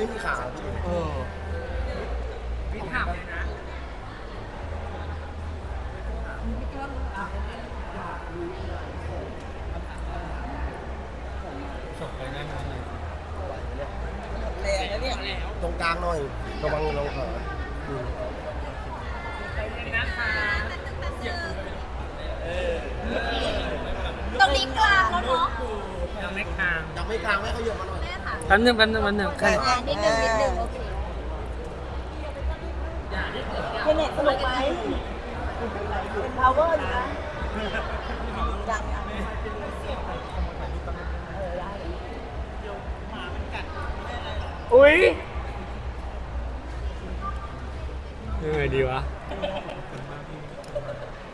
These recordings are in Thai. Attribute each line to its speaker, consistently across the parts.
Speaker 1: อันนี้ไม่มีขา
Speaker 2: เออ
Speaker 3: พี่ถามเลยนะ
Speaker 2: ส่งไปนั่นนั่นเลย
Speaker 4: แรงนะเนี่ย
Speaker 1: ตรงกลางหน่อยระวังรองขา
Speaker 3: นะคะ
Speaker 5: ตรงนี้กลางแล้วเนาะ
Speaker 3: ยังไม่ค้าง
Speaker 1: ยังไม่กลางไม่เขาเยียบมาหน่อย
Speaker 2: ป๊บนึงแป๊บนึงแป๊บนึงใคร
Speaker 5: อ่านิดนึงนิดนึงโอเค
Speaker 4: เทเน็ตสนุกไหมเป็น power นะยังยัง
Speaker 2: อุ้ยเออดีวะ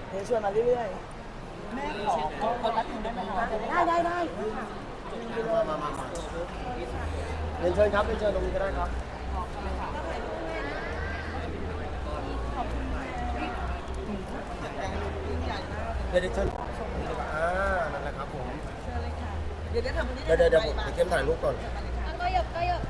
Speaker 4: เดี๋ยวชวนมาเรื่อยๆ แม่ขอขอขอรับถึงได้ไหมคะได้ได้ได้
Speaker 1: มามามามา เรียนเชิญครับเรียนเชิญตรงนี้ก็ได้ครับ เดี๋ยวเดี๋ยวเชิญอ่านั่นแหละครับผม
Speaker 4: เดี๋ยวจะทำอันนี้
Speaker 1: เดี๋ยวเดี๋ยวเดี๋ยวผมเดี๋ยวเข้มถ่ายรูปก่อน
Speaker 5: แล้วก็หยบก็หยบ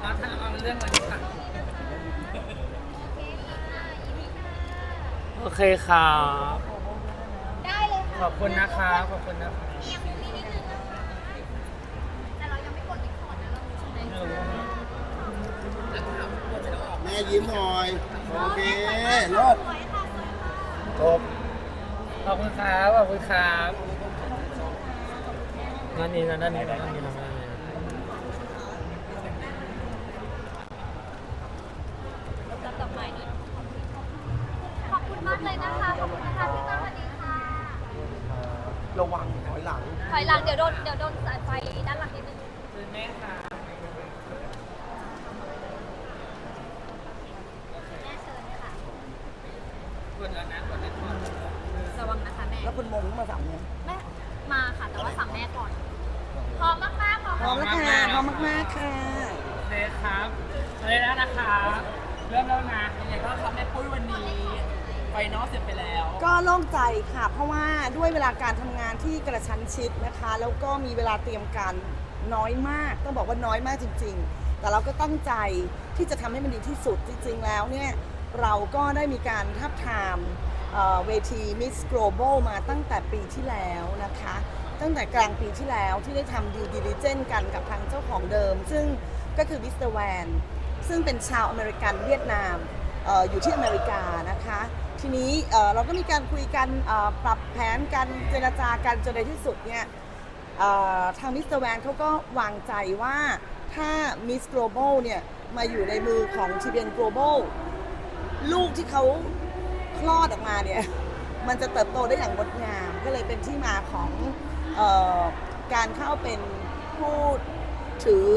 Speaker 3: เราถ้าเอาเรื่องอะไรดีค่ะ
Speaker 2: โอเคครับ
Speaker 5: ได้เลย
Speaker 3: ข
Speaker 5: ค่ะ
Speaker 3: อบคุณนะคะขอบคุณนะคะ
Speaker 5: เอียงตรงนี้นิดนึงนะคะแต่เรายังไม่กดรีคอร์ดนะเราใช่ไหม
Speaker 1: แม่ยิ้มหน่อย โอเครอด
Speaker 5: สวยค่ะสวยค่ะ
Speaker 1: จบ
Speaker 3: ขอบคุณครับ ขอบคุณครับ
Speaker 2: นั่นนี่นะนั่นนี่นะนั่นนี่นะนั่นนี่นะ
Speaker 5: จับดอกไม้นี่ขอบคุณมากเลยนะคะ ขอบคุณนะคะพี่ตั้งสวัสดีค่ะ
Speaker 1: ระวังถอยหลัง
Speaker 5: ถอยหลังเดี๋ยวโดนเดี๋ยวโดนสายไฟด้านหลังนิดนึง
Speaker 3: คือแม่ค่ะ
Speaker 5: แม่เชิญค่ะ
Speaker 3: กดแล้วนะกดแล้วนะ
Speaker 5: ระวังนะคะแม่
Speaker 4: แล้วคุณมงมาสั่งเนี่ย
Speaker 5: แม่ มาค่ะ แต่ว่าสั่งแม่ก่อน พร้อมมากๆพร้อม
Speaker 4: พร้อมแล้วค่ะพร้อมมากๆค่ะ
Speaker 3: เดยครับเลยแล้วนะคะเริ่มแล้วนะยังไงก็ครับแม่ปุ้ยวันนี้ไฟนอลเสร็จไปแล้ว
Speaker 4: ก็โล่งใจค่ะ เพราะว่าด้วยเวลาการทำงานที่กระชั้นชิดนะคะ แล้วก็มีเวลาเตรียมการ น้อยมากต้องบอกว่าน้อยมากจริง ๆ แต่เราก็ตั้งใจที่จะทำให้มันดีที่สุดจริง ๆ แล้วเนี่ยเราก็ได้มีการทับทามเวที Miss Global มาตั้งแต่ปีที่แล้วนะคะ ตั้งแต่กลางปีที่แล้วที่ได้ทำ due diligence กันกับทางเจ้าของเดิม ซึ่งก็คือมิสเตอร์แวนซึ่งเป็นชาวอเมริกันเวียดนามอออยู่ที่อเมริกานะคะ ทีนี้เราก็มีการคุยกันปรับแผนกันเจรจากันจนในที่สุดเนี่ย เอ่อทางมิสเตอร์แวนเขาก็วางใจว่าถ้ามิส Global เนี่ยมาอยู่ในมือของ t b n Global ลูกที่เขาคลอดออกมาเนี่ย มันจะเติบโตได้อย่างงดงาม ก็เลยเป็นที่มาของเออการเข้าเป็นผู้ถือ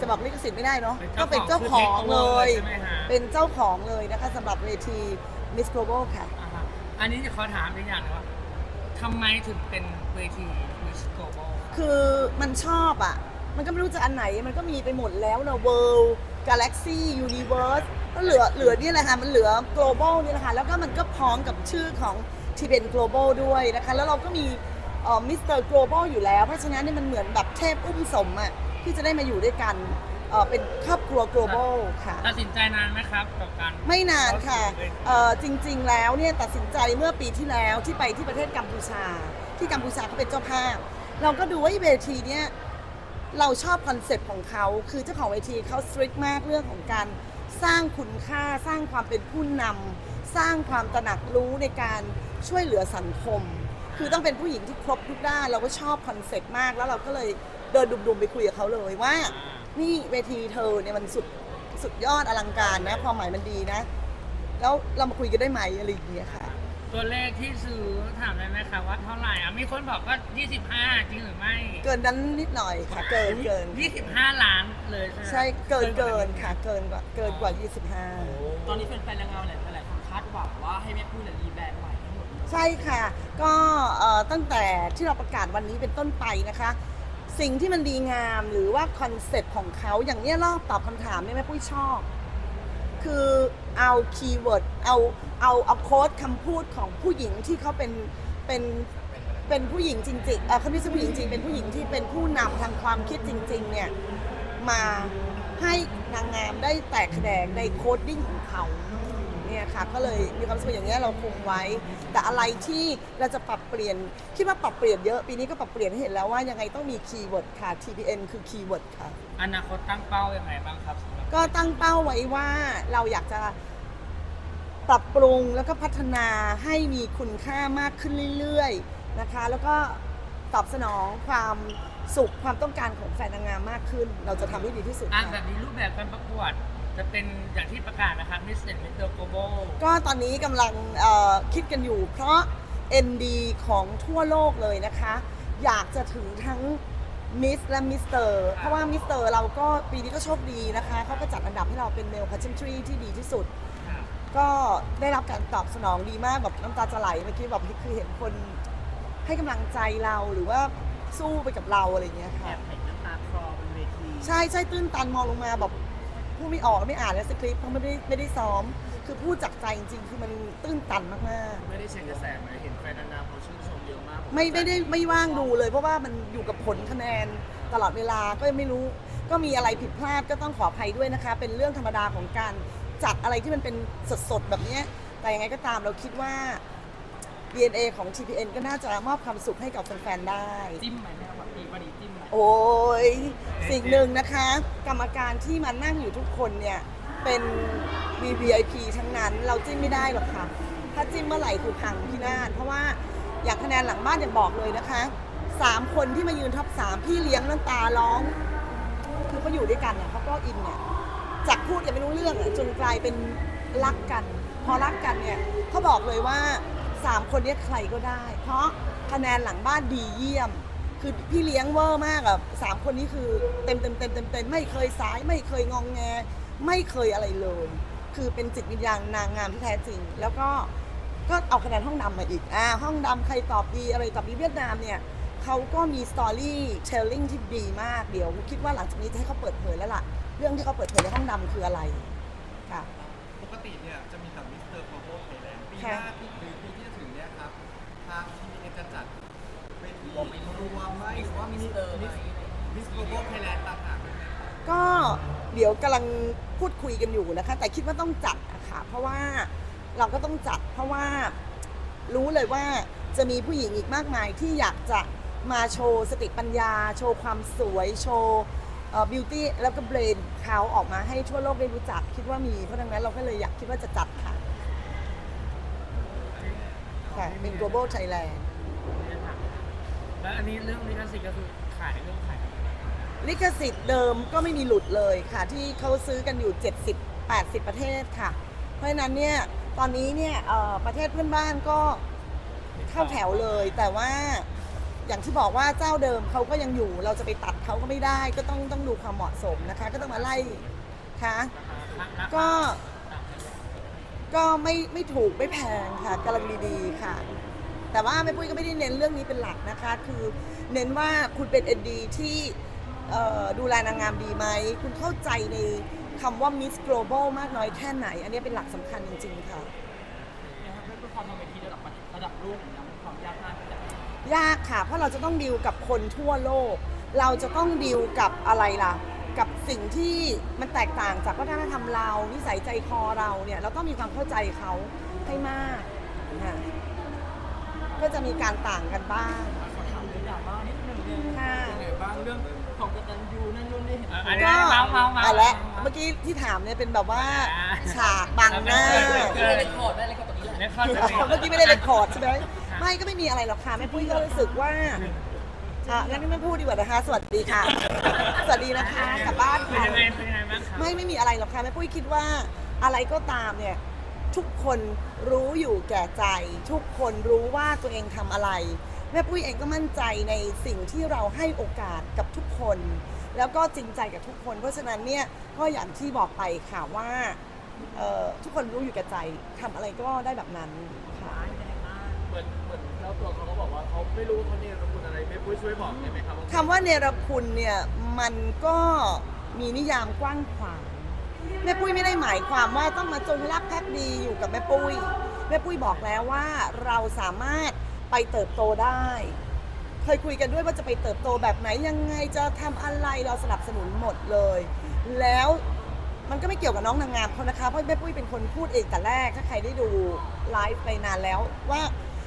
Speaker 4: จะบอกลิขสิทธิ์ไม่ได้เนาะก็เป็นเจ้าของเลย
Speaker 3: ใช่ไหมฮะ
Speaker 4: เป็นเจ้าของเลยนะคะสำหรับเวที Miss Global ค่ะ
Speaker 3: อ่าฮะอันนี้จะขอถามอีกอย่างหนึงว่าทำไมถึงเป็นเวที Miss Global
Speaker 4: คือมันชอบอะ มันก็ไม่รู้จะอันไหน มันก็มีไปหมดแล้วนะ World Galaxy Universe ก็เหลือเหลือนี่แหละค่ะ มันเหลือ Global นี่แหละค่ะ แล้วก็มันก็พ้องกับชื่อของ t b n Global ด้วยนะคะ แล้วเราก็มีเอ่อ Mr. Global อยู่แล้ว เพราะฉะนั้นเนี่ยมันเหมือนแบบเทพอุ้มสมอะ ที่จะได้มาอยู่ด้วยกันเอ่อเป็นครอบครัว Global ค่ะ
Speaker 3: ตัดสินใจนานไหมครับกับการ
Speaker 4: ไม่นานค่ะ
Speaker 3: เข้าสู่เวที
Speaker 4: เอ่อจริงๆ แล้วเนี่ยตัดสินใจเมื่อปีที่แล้วที่ไปที่ประเทศกัมพูชา ที่กัมพูชาเขาเป็นเจ้าภาพ เราก็ดูว่าไอ้เวทีเนี่ยเราชอบคอนเซ็ปต์ของเขา คือเจ้าของเวทีเขาสตริกมากเรื่องของการสร้างคุณค่าสร้างความเป็นผู้นำสร้างความตระหนักรู้ในการช่วยเหลือสังคม คือต้องเป็นผู้หญิงที่ครบทุกด้านเราก็ชอบคอนเซ็ปต์มาก แล้วเราก็เลยเดินดุมๆไปคุยกับเขาเลยว่า นี่เวทีเธอเนี่ยมันสุดสุดยอดอลังการนะความหมายมันดีนะ แล้วเรามาคุยกันได้ไหมอะไรอย่างเงี้ยค่ะ
Speaker 3: ตัวเลขที่ซื้อถามได้ไหมครับว่าเท่าไหร่อะมีคนบอกว่า 25 จริงหรือไม่
Speaker 4: เกินนั้นนิดหน่อยค่ะ เกินเกิน
Speaker 3: 25 ล้านเลยใช่ไหม
Speaker 4: ใช่เกินเกินค่ะ เกินกว่าเกินกว่า
Speaker 6: ตอนนี้แฟนๆนางงามหลายหลายๆคนคาดหวังว่าให้แม่ปุ้ยเนี่ยรีแบรนด์ใหม่ให้หมด
Speaker 4: 25 ใช่ค่ะ ก็เอ่อตั้งแต่ที่เราประกาศวันนี้เป็นต้นไปนะคะ สิ่งที่มันดีงามหรือว่าคอนเซ็ปต์ของเขาอย่างเนี้ยรอบตอบคำถามเนี่ยแม่ปุ้ยชอบ คือเอาคีย์เวิร์ดเอาเอาเอาโค้ดคำพูดของผู้หญิงที่เขาเป็นเป็นเป็นผู้หญิงจริงๆเออเขาไม่ใช่ผู้หญิงจริง เป็นผู้หญิงที่เป็นผู้นำทางความคิดจริง ๆ เนี่ยมาให้นางงามได้แตกแขนงในโคดดิ้งของเขาเนี่ยค่ะก็เลยมีความสึกอย่างนี้ยเราคงไว้ แต่อะไรที่เราจะปรับเปลี่ยนคิดว่าปรับเปลี่ยนเยอะปีนี้ก็ปรับเปลี่ยนให้เห็นแล้วว่ายังไงต้องมีคีย์เวิร์ดค่ะ TPN คือคีย์เวิร์ดค่ะ
Speaker 3: อนาคตตั้งเป้ายังไงบ้างครับสำหรับ
Speaker 4: ก็ตั้งเป้าไว้ว่าเราอยากจะปรับปรุงแล้วก็พัฒนาให้มีคุณค่ามากขึ้นเรื่อยๆนะคะ แล้วก็ตอบสนองความสุขความต้องการของแฟนนางงามมากขึ้น เราจะทำให้ดีที่สุด
Speaker 3: อ่าน
Speaker 4: ค่ะ
Speaker 3: แบบนี้รูปแบบการประกวด จะเป็นอย่างที่ประกาศนะครับ Miss and Mr. Global
Speaker 4: ก็ตอนนี้กำลังเอ่อคิดกันอยู่ เพราะ ND ของทั่วโลกเลยนะคะ อยากจะถึงทั้ง มิสและมิสเตอร์เพราะว่ามิสเตอร์เราก็ปีนี้ก็โชคดีนะคะเขาก็จัดอันดับให้เราเป็นเมลพัช n นทรีที่ดีที่สุด ก็ได้รับการตอบสนองดีมากแบบน้ำตาจะไหลเมื่อกี้แบบคือเห็นคนให้กำลังใจเราหรือว่าสู้ไปกับเราอะไรอย่างเงี้ย
Speaker 6: แอ
Speaker 4: ค่ะ
Speaker 6: บเห็นน้ำตาคลอบนเวที
Speaker 4: ใช่ใช่ตื้นตันมองลงมาแบบพูดไม่ออกไม่อ่านแล้วสคริปต์เพราะไม่ได้ไม่ได้ซ้อม คือพูดจากใจจริงๆ คือมันตื้นตันมาก
Speaker 2: ไม่ได้เช็คกระแสไหมเห็นแฟนนางงามเขาชื่นชมเย อะมาก
Speaker 4: ๆไม่ไม่ได้ไม่ว่างดูเลย เพราะว่ามันอยู่กับผลคะแนนตลอดเวลาก็ยังไม่รู้ ก็มีอะไรผิดพลาดก็ต้องขออภัยด้วยนะคะ เป็นเรื่องธรรมดาของการจัดอะไรที่มันเป็นสดๆแบบเนี้ยแต่ยังไงก็ตามเราคิดว่า DNA ของ TPN ก็น่าจะมอบความสุขให้กับแฟนๆได้
Speaker 6: จิ้มไหมแม่แบบมีวันนี้จิ้มไหม
Speaker 4: โอ้ยสิ่งหนึ่งนะคะ กรรมการที่มานั่งอยู่ทุกคนเนี่ย เป็น VVIP ทั้งนั้น เราจิ้มไม่ได้หรอกค่ะ ถ้าจิ้มเมื่อไหร่คือพังพี่นาศเพราะว่า อย่างคะแนนหลังบ้านอย่างบอกเลยนะคะสามคนที่มายืนท็อปสามพี่เลี้ยงน้ำตาร้อง คือเขาอยู่ด้วยกันเนี่ยเขาก็อินเนี่ยจากพูดยังไม่รู้เรื่องอะจนกลายเป็นรักกัน พอรักกันเนี่ยเขาบอกเลยว่าสามคนนี้ใครก็ได้ เพราะคะแนนหลังบ้านดีเยี่ยม คือพี่เลี้ยงเวอร์มากอะสามคนนี้คือเต็มเต็มเต็มเต็มเต็มไม่เคยสายไม่เคยงองแง ไม่เคยอะไรเลย คือเป็นจิตวิญญาณนางงามที่แท้จริง แล้วก็ ก็เอาคะแนนห้องดำมาอีกอ่าห้องดำใครตอบดีอะไรตอบดีเวียดนามเนี่ยเขาก็มีสตอรี่เทลลิ่งที่ดีมากเดี๋ยวคิดว่าหลังจากนี้จะให้เขาเปิดเผยแล้วล่ะ เรื่องที่เขาเปิดเผยในห้องดำคืออะไรค่ะ
Speaker 7: ปกติเนี่ยจะมีแต่มิสเตอร์โกลบอลไทยแลนด์ปีห
Speaker 4: ค่ะ
Speaker 7: น้าที่หรือปีที่จะถึงเนี่ยครับทางทีมจะจัดเวทีรวมไหมหรือว่ามิสเตอร์มิสโกลบอลไทยแลนด์ต่างหากไหม
Speaker 4: ก็เดี๋ยวกำลังพูดคุยกันอยู่นะคะ แต่คิดว่าต้องจัดอะค่ะเพราะว่า เราก็ต้องจัดเพราะว่ารู้เลยว่าจะมีผู้หญิงอีกมากมายที่อยากจะมาโชว์สติปัญญา โชว์ความสวย โชว์บิวตี้แล้วก็เบรนเขาออกมาให้ทั่วโลกได้รู้จัก คิดว่ามีเพราะดังนั้นเราก็เลยอยากคิดว่าจะจัดค่ะค่ะเป็น global Thailand
Speaker 3: แล้วอันนี้เรื่องลิขสิทธิ์ก็คือขายเรื่องขาย
Speaker 4: ลิขสิทธิ์เดิมก็ไม่มีหลุดเลยค่ะ ที่เขาซื้อกันอยู่ 70 80 ประเทศค่ะ เพราะฉะนั้นเนี่ย ตอนนี้เนี่ยเอ่อประเทศเพื่อนบ้านก็เข้าแถวเลย แต่ว่าอย่างที่บอกว่าเจ้าเดิมเขาก็ยังอยู่ เราจะไปตัดเขาก็ไม่ได้ ก็ต้องต้องดูความเหมาะสมนะคะ ก็ต้องมาไล่ค่ะก็ก็ไม่ไม่ถูกไม่แพงค่ะกำลังดีๆค่ะ แต่ว่าแม่ปุ้ยก็ไม่ได้เน้นเรื่องนี้เป็นหลักนะคะ คือเน้นว่าคุณเป็นเอ็นดีที่เอ่อดูแลนางงามดีไหม คุณเข้าใจใน คำว่า Miss Global มากน้อยแค่ไหน อันนี้เป็นหลักสำคัญจริง ๆ ค่ะ
Speaker 6: นะครับเพื่อความทำเวทีระดับประเทศระดับโลกอย่างเงี้ยมันความยากมากที่จะ
Speaker 4: ยากค่ะ เพราะเราจะต้องดีลกับคนทั่วโลก เราจะต้องดีลกับอะไรล่ะ กับสิ่งที่มันแตกต่างจากวัฒนธรรมเรา นิสัยใจคอเราเนี่ย เราต้องมีความเข้าใจเขาให้มากค่ะก็จะมีการต่างกันบ้าง
Speaker 6: ขอถามเรื่องดราม่านิดนึงเนี่ย
Speaker 4: ค่ะ
Speaker 6: เป็นไงบ้างเรื่องของกตันยูนั่นนู่นนี่เห็น
Speaker 3: อันนี้
Speaker 4: ก็
Speaker 3: เมาเมาเมา
Speaker 4: อะและ เมื่อกี้ที่ถามเนี่ยเป็นแบบว่า
Speaker 3: อ่า
Speaker 4: ฉากบังหน้า
Speaker 3: เกิน
Speaker 6: เรคคอร์ดได้เลยครับตรงนี้แหละ
Speaker 3: เรคคอร์ด
Speaker 4: เมื่อกี้ไม่ได้เรคคอร์ดใช่ไหมไม่ก็ไม่มีอะไรหรอกค่ะแม่ปุ้ยก็รู้สึกว่าอะงั้นไม่พูดดีกว่านะคะ สวัสดีค่ะ สวัสดีนะคะกลับบ้าน
Speaker 3: เป็น
Speaker 4: ค่ะ
Speaker 3: ยังไงเป็นยังไงบ้างครับ
Speaker 4: ไม่ไม่มีอะไรหรอกค่ะแม่ปุ้ยคิดว่าอะไรก็ตามเนี่ย ทุกคนรู้อยู่แก่ใจ ทุกคนรู้ว่าตัวเองทำอะไร แม่ปุ้ยเองก็มั่นใจในสิ่งที่เราให้โอกาสกับทุกคน แล้วก็จริงใจกับทุกคน เพราะฉะนั้นเนี่ย ก็อย่างที่บอกไปค่ะว่าเอ่อทุกคนรู้อยู่แก่ใจทำอะไรก็ได้แบบนั้นค่ะ
Speaker 2: เหมือนเหมือนเจ้าตัวเขาก็บอกว่าเขาไม่รู้ว่าเขาเนี่ยรคุณอะไรไม่ปุ้ยช่วยบอกได้ไหมครับว่า
Speaker 4: คำว่าเนรคุณเนี่ยมันก็มีนิยามกว้างขวางแม่ปุ้ยไม่ได้หมายความว่าต้องมาจงรักภักดีอยู่กับแม่ปุ้ยแม่ปุ้ยบอกแล้วว่าเราสามารถไปเติบโตได้ เคยคุยกันด้วยว่าจะไปเติบโตแบบไหนยังไงจะทำอะไรเราสนับสนุนหมดเลย แล้วมันก็ไม่เกี่ยวกับน้องนางงามเขานะคะเพราะแม่ปุ้ยเป็นคนพูดเองแต่แรกถ้าใครได้ดูไลฟ์ไปนานแล้วว่า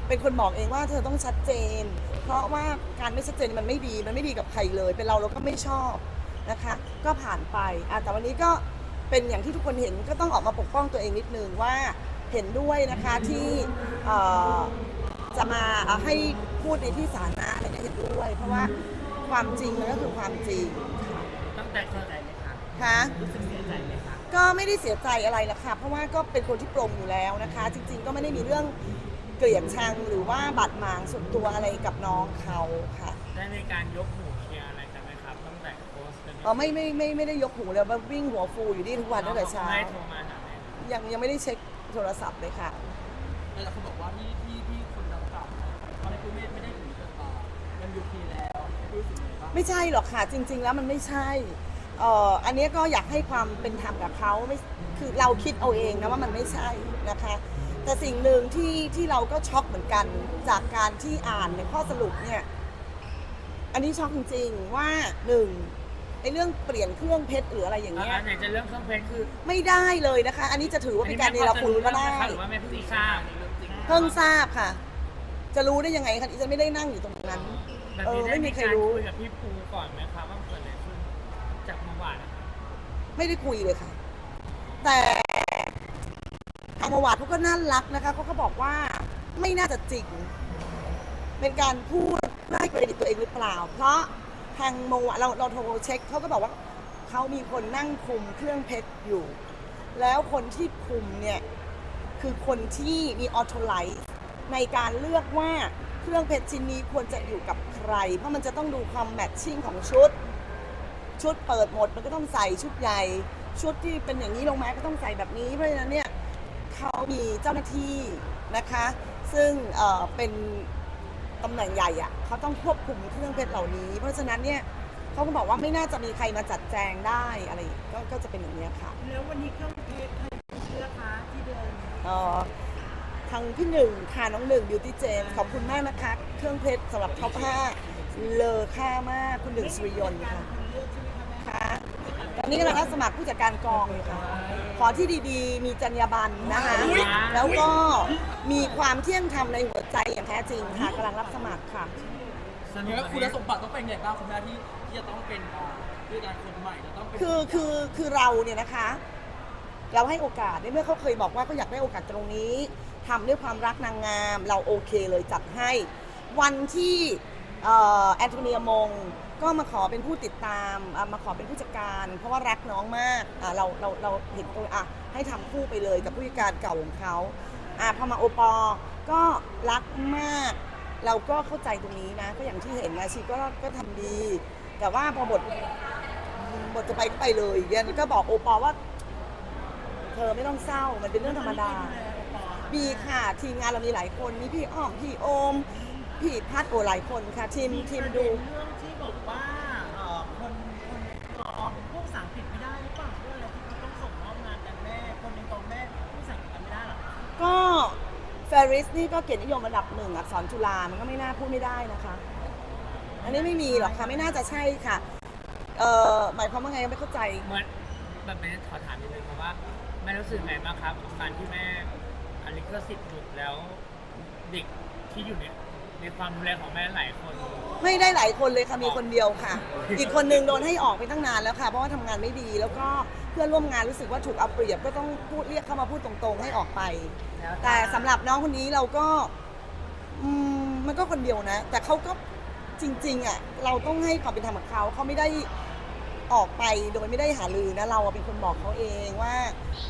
Speaker 4: เป็นคนบอกเองว่าเธอต้องชัดเจน เพราะว่าการไม่ชัดเจนมันไม่ดีมันไม่ดีกับใครเลย เป็นเราเราก็ไม่ชอบนะคะ ก็ผ่านไปอะแต่วันนี้ก็เป็นอย่างที่ทุกคนเห็นก็ต้องออกมาปกป้องตัวเองนิดนึงว่าเห็นด้วยนะคะที่จะมาให้พูดในที่สาธารณะอะไรก็เห็นด้วย เพราะว่าความจริงมันก็คือความจริง
Speaker 3: ตั้งแต่เข้าใจไหมคะ
Speaker 4: ค่ะ
Speaker 3: รู้สึ คะ
Speaker 4: ก็ไม่ได้เสียใจอะไรละค่ะ เพราะว่าก็เป็นคนที่ปรงอยู่แล้วนะคะ จริง ๆ ก็ไม่ได้มีเรื่องเกลียดชังหรือว่าบาดหมางส่วนตัวอะไรกับน้องเขาค่ะ
Speaker 3: ได้มีการยกหูเชียร์อะไรกันไหมครับตั้งแต่โพสต์กัน
Speaker 4: อ๋อไม่ไม่ไม่ไม่ได้ยกหูเลยว่าวิ่งหัวฟูอยู่นี่ทุกวันตั้งแต่เช้า
Speaker 3: ไม่โทรมาหาแม่
Speaker 4: ยังยังไม่ได้เช็คโทรศัพท์เลยค่ะ
Speaker 6: แต่ละคนบอกว่าที่ที่ที่คนดังกล่าวตอนนี้คุณไม่ไม่ได้ถึงกับยังยูทีแล้วรู้สึกยังไงบ้าง
Speaker 4: ไม่ใช่หรอกค่ะ จริง ๆ แล้วมันไม่ใช่ เอ่ออันเนี้ยก็อยากให้ความเป็นธรรมกับเขาไม่คือเราคิดเอาเองนะว่ามันไม่ใช่นะคะ แต่สิ่งหนึ่งที่ที่เราก็ช็อกเหมือนกันจากการที่อ่านในข้อสรุปเนี่ย อันนี้ช็อกจริงๆว่าหนึ่งไอ้เรื่องเปลี่ยนเครื่องเพชรหรืออะไรอย่าง
Speaker 3: แล้ว
Speaker 4: เงี้ย
Speaker 3: อันไหนจะเรื่องเครื่องเพชรคือ
Speaker 4: ไม่ได้เลยนะคะ อันนี้จะถือว่าเป็นการเนรคุณก็ได้
Speaker 3: หรือว่าแม่พี่ทราบ
Speaker 4: เพิ่งทราบค่ะ จะรู้ได้ยังไงคะดิฉันไม่ได้นั่งอยู่ตรงนั้น
Speaker 3: แบบ
Speaker 4: เออ
Speaker 3: นี้
Speaker 4: ไม่
Speaker 3: ได้
Speaker 4: มี
Speaker 3: มี
Speaker 4: ใคร
Speaker 3: การ
Speaker 4: รู้
Speaker 3: คุยกับพี่ปูก่อนไหมครับว่าเกิดอะ ไม่
Speaker 4: ได้คุยเลยค่ะ แต่ทางประวัติเขาก็น่ารักนะคะเขาก็บอกว่าไม่น่าจะจริง เป็นการพูดได้เครดิตตัวเองหรือเปล่า เพราะทางโมอะเราเราโทรเช็คเขาก็บอกว่าเขามีคนนั่งคุมเครื่องเพชรอยู่ แล้วคนที่คุมเนี่ยคือคนที่มีออโตไลท์ในการเลือกว่าเครื่องเพชรชิ้นนี้ควรจะอยู่กับใคร เพราะมันจะต้องดูความแมทชิ่งของชุด ชุดเปิดหมดมันก็ต้องใส่ชุดใหญ่ ชุดที่เป็นอย่างนี้ลงมาก็ต้องใส่แบบนี้เพราะฉะนั้นเนี่ยเขามีเจ้าหน้าที่นะคะ ซึ่งเอ่อเป็นตำแหน่งใหญ่อะเขาต้องควบคุมเครื่องเพชรเหล่านี้ เพราะฉะนั้นเนี่ยเขาก็บอกว่าไม่น่าจะมีใครมาจัดแจงได้อะไรก็ก็จะเป็นอย่างนี้ยค่ะ
Speaker 6: แล้ววันนี้เครื่องเพชรใครเชื่อคะที่เดิน
Speaker 4: เอ่อทางพี่หนึ่งค่ะน้องหนึ่งบิวตี้เจนขอบคุณมากนะคะ เครื่องเพชรสำหรับท็อปห้า เลอค่ามากคุณหนึ่งสุริยนต์ค่ะค่ะตอนนี้กำลังรับสมัครผู้จัดการกองอยู่ค่ะ ขอที่ดีๆ มีจรรยาบรรณนะคะ แล้วก็มีความเที่ยงธรรมในหัวใจอย่างแท้จริงค่ะกำลังรับสมัครค่ะ
Speaker 6: แล้วคุณสมบัติต้องเป็นไงบ้างคุณแม่ที่ที่จะต้องเป็นอ่าด้วยการคนใหม่จะต้องเป็น
Speaker 4: คือคือคือเราเนี่ยนะคะ เราให้โอกาสในเมื่อเขาเคยบอกว่าเขาอยากได้โอกาสตรงนี้ทำด้วยความรักนางงาม เราโอเคเลยจัดให้ วันที่ เอ่อแอนโทเนียมงก็มาขอเป็นผู้ติดตามอะมาขอเป็นผู้จัดการ เพราะว่ารักน้องมากอะเราเราเราเห็นตัวอะให้ทำคู่ไปเลยกับผู้จัดการเก่าของเขาอะพอมาโอปอก็รักมาก เราก็เข้าใจตรงนี้นะ ก็อย่างที่เห็นนะชีก็ก็ทำดี แต่ว่าพอบทบทจะไปก็ไปเลยเยันก็บอกโอปอว่า เธอไม่ต้องเศร้ามันเป็นเรื่องธรรมดา บีค่ะ ทีมงานเรามีหลายคน มีพี่อ้อม พี่โอม พี่พัดโอหลายคนค่ะทีมทีมดู
Speaker 6: เรื่องที่บอกว่าเอ่อคนคนเอ่อพูดภาษาอังกฤษไม่ได้หรือเปล่าเรื่องอะไรที่เขาต้องส่งมอบงานกันแม่ คนหนึ่งตรงแม่พูดภาษาอังกฤษกันไม่ได้หรอ
Speaker 4: ก็เฟริสนี่ก็เกียรตินิยมระดับหนึ่งอักษรจุฬามันก็ไม่น่าพูดไม่ได้นะคะ อันนี้ไม่มีหรอกค่ะไม่น่าจะใช่ค่ะเอ่อหมายความว่าไงไม่เข้าใจ
Speaker 3: เหมือนแบบนี้ขอถามนิดนึงครับว่าแม่รู้สึกไงบ้างครับกับการที่แม่อลิขสิทธิ์หลุดแล้วเด็กที่อยู่เนี่ย ในความดูแลของแม่หลายคน
Speaker 4: ไม่ได้หลายคนเลยค่ะมีคนเดียวค่ะ อีกคนนึงโดนให้ออกไปตั้งนานแล้วค่ะเพราะว่าทำงานไม่ดีแล้วก็เพื่อนร่วมงานรู้สึกว่าถูกเอาเปรียบก็ต้องพูดเรียกเข้ามาพูดตรงๆ ให้ออกไปแต่สำหรับน้องคนนี้เราก็อืมมันก็คนเดียวนะ แต่เขาก็จริง ๆอะเราต้องให้ความเป็นธรรมกับเขาเขาไม่ได้ออกไปโดยไม่ได้หารือนะเราอะเป็นคนบอกเขาเองว่า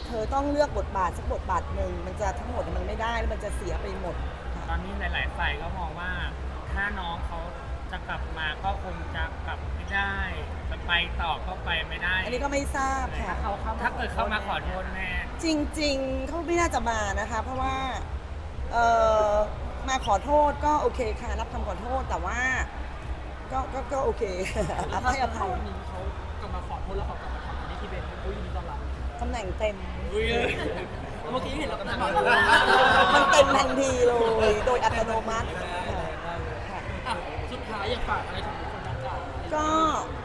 Speaker 4: เธอต้องเลือกบทบาทสักบทบาทหนึ่งมันจะทั้งหมดมันไม่ได้แล้วมันจะเสียไปหมด
Speaker 3: ตอนนี้หลาย ๆ ฝ่ายก็มองว่าถ้าน้องเขาจะกลับมาก็คงจะกลับไม่ได้ จะไปต่อก็ไปไม่ได้
Speaker 4: อันนี้ก็ไม่ทราบค่ะ
Speaker 3: ถ้าเกิดเขามาขอโทษแม่
Speaker 4: จริง ๆ เขาไม่น่าจะมานะคะ เพราะว่าเออมาขอโทษก็โอเคค่ะ รับคำขอโทษแต่ว่า ก็ก็ก็โอเคอภัยอภัย
Speaker 6: วันนี้เขากลับมาขอโทษแล้วเขากลับมาทำอันนี้ที่เป็นผู้ยินดีต้อนรับ
Speaker 4: ตำแหน่งเต็ม
Speaker 6: เมื่อกี้เห็นเรากำลังบอก
Speaker 4: มันเต็มทันทีเลย โดยอัตโนมัติ
Speaker 3: ฝากอะไรถึงคนดังกล่าว
Speaker 4: ก็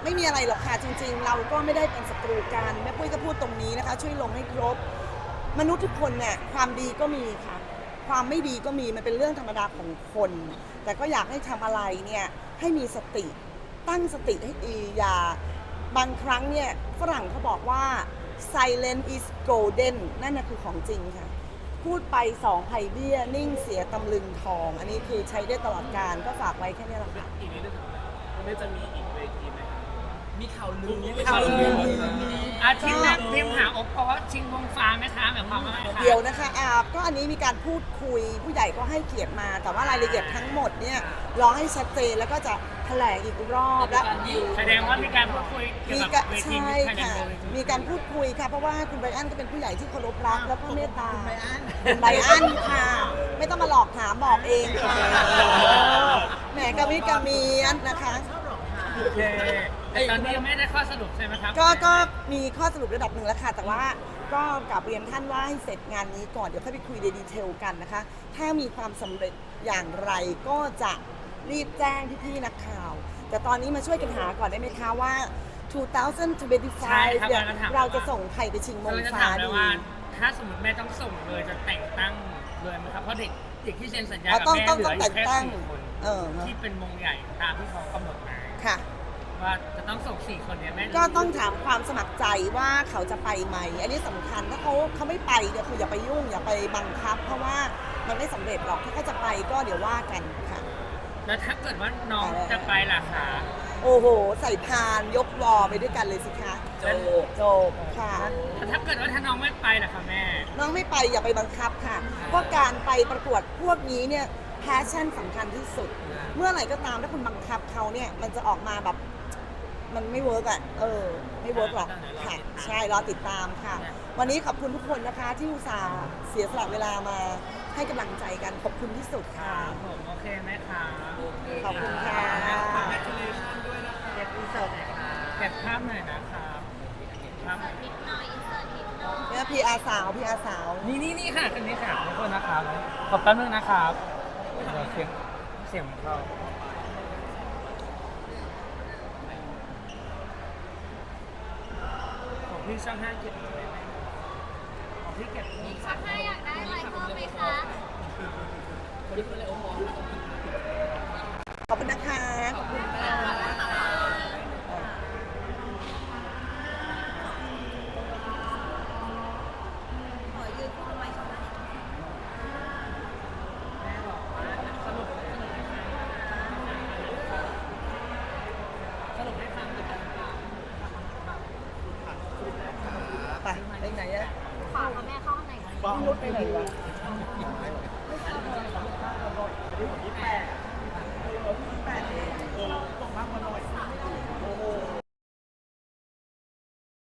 Speaker 4: ไม่มีอะไรหรอกค่ะจริงๆ เราก็ไม่ได้เป็นศัตรูกันแม่ปุ้ยก็พูดตรงนี้นะคะ ช่วยลงให้ครบ มนุษย์ทุกคนเนี่ยความดีก็มีค่ะ ความไม่ดีก็มีมันเป็นเรื่องธรรมดาของคน แต่ก็อยากให้ทำอะไรเนี่ยให้มีสติตั้งสติให้ดีอย่าบางครั้งเนี่ยฝรั่งเขาบอกว่า silent is golden นั่นนะคือของจริงค่ะ พูดไปสองไผ่เบี้ย นิ่งเสียตำลึงทอง อันนี้คือใช้ได้ตลอดการก็ฝากไว้แค่นี้แหละค่ะ
Speaker 2: อีกนิดนึงมันไม่จะมีอีกเวทีไหมครับ
Speaker 6: มีข่าวลือ
Speaker 3: ข่าวลืออาทิตย์แรกพิมพ์หาอกเพราะว่าชิงวงฟ้าไหมคะหมายความว่าไงคะ
Speaker 4: เดี๋ยวนะคะอาก็อันนี้มีการพูดคุยผู้ใหญ่ก็ให้เกียรติมา แต่ว่ารายละเอียดทั้งหมดเนี่ยรอให้ชัดเจนแล้วก็จะ แถลงอีกรอบและ
Speaker 3: แสดงว่ามีการพูดคุยเกี่ยว
Speaker 4: มี
Speaker 3: กับ
Speaker 4: กะ
Speaker 3: เวที
Speaker 4: ใช่
Speaker 3: มิสไทยแลน
Speaker 4: ค่ะ
Speaker 3: ด์เลย
Speaker 4: มีการพูดคุยค่ะ เพราะว่าคุณไบรอันก็เป็นผู้ใหญ่ที่เคารพรักแล้วก็เมตตา
Speaker 6: คุณไบรอัน
Speaker 4: คุณไบรอันค่ะ ไม่ต้องมาหลอกถามบอกเองค่ะแหมกามิกามีอันนะคะ
Speaker 3: โอเคแต่ตอนนี้ยังไม่ได้ข้อสรุปใช่ไหมครับ
Speaker 4: ก็ก็มีข้อสรุประดับหนึ่งแล้วค่ะ แต่ว่าก็กลับเรียนท่านว่าให้เสร็จงานนี้ก่อน เดี๋ยวค่อยไปคุยในดีเทลกันนะคะ ถ้ามีความสำเร็จอย่างไรก็จะ รีบแจ้งพี่ๆนักข่าว แต่ตอนนี้มาช่วยกันหาก่อนได้ไหมคะว่า
Speaker 3: ใช่ครับ
Speaker 4: 2025เนี่ย
Speaker 3: แล้วก็ถาม
Speaker 4: เราจะส่งใครไปชิงม
Speaker 3: ก็
Speaker 4: ง
Speaker 3: เลยจะ
Speaker 4: ฟ้า
Speaker 3: ถามเลย
Speaker 4: ดี
Speaker 3: ว่า ถ้าสมมติแม่ต้องส่งเลยจะแต่งตั้งเลยไหมครับเพราะเด็กเด็กที่เซ็นสัญญา
Speaker 4: อ๋อ
Speaker 3: กับ
Speaker 4: ต้อง
Speaker 3: แม่
Speaker 4: ต้อง
Speaker 3: เหลื
Speaker 4: ต้อ
Speaker 3: องอยู่แค่
Speaker 4: แต่งตั้ง
Speaker 3: สี่คน
Speaker 4: เออฮะ
Speaker 3: ที่เป็นวงใหญ่ตามที่เขากำหนดมา
Speaker 4: ค่ะ
Speaker 3: ว่าจะต้องส่งสี่คนเนี่ยแม่
Speaker 4: ก็ต้องถามความสมัครใจว่าเขาจะไปไหม อันนี้สำคัญถ้าเขาเขาไม่ไปเนี่ยคืออย่าไปยุ่งอย่าไปบังคับ เพราะว่ามันไม่สำเร็จหรอกถ้าเขาจะไปก็เดี๋ยวว่ากันค่ะ
Speaker 3: แล้วถ้าเกิดว่าน้องจะไปล่ะคะ
Speaker 4: โอ้โห ใส่พานยกวอไปด้วยกันเลยสิคะ
Speaker 2: โจ
Speaker 4: โจบค่ะ
Speaker 3: แล้วถ้าเกิดว่าถ้าน้องไม่ไปล่ะคะแม่
Speaker 4: น้องไม่ไปอย่าไปบังคับค่ะ เพราะการไปประกวดพวกนี้เนี่ยแพชชั่นสำคัญที่สุด เมื่อไหร่ก็ตามถ้าคุณบังคับเขาเนี่ยมันจะออกมาแบบ มันไม่เวิร์กอะ เออ ไม่เวิร์กหรอกค่ะ ใช่รอติดตามค่ะ วันนี้ขอบคุณทุกคนนะคะที่อุตส่าห์เสียสละเวลามา ให้กำลังใจกันขอบคุณที่สุด
Speaker 3: ค
Speaker 4: ค่ะ
Speaker 3: รับผมโอเคไหมคะ
Speaker 4: ขอบคุณค่ะ
Speaker 3: เก็บอินเสิร์ตหน่อยค่ะเก็บภาพหน่อยนะครับภาพหน่อย
Speaker 5: นิดหน่อยอินเสิร์ตนิดหน่อย
Speaker 4: เนี่ยพีอาสาวพีอาสาว
Speaker 3: นี่นี่นี่ค่ะคนนี้ค่ะทุกคนนะครับ ขอบแป๊บนึงนะครับเดี๋ยวเสียงเสียงของเราของพี่ช่างห้าเก็บไว้ไหมของพี่เก็บนี่
Speaker 5: ช็อตห้าอยาก ได้อะไรเพิ่มไหมคะ
Speaker 4: ขอบคุณนะคะ ขอบคุณค่ะ ไ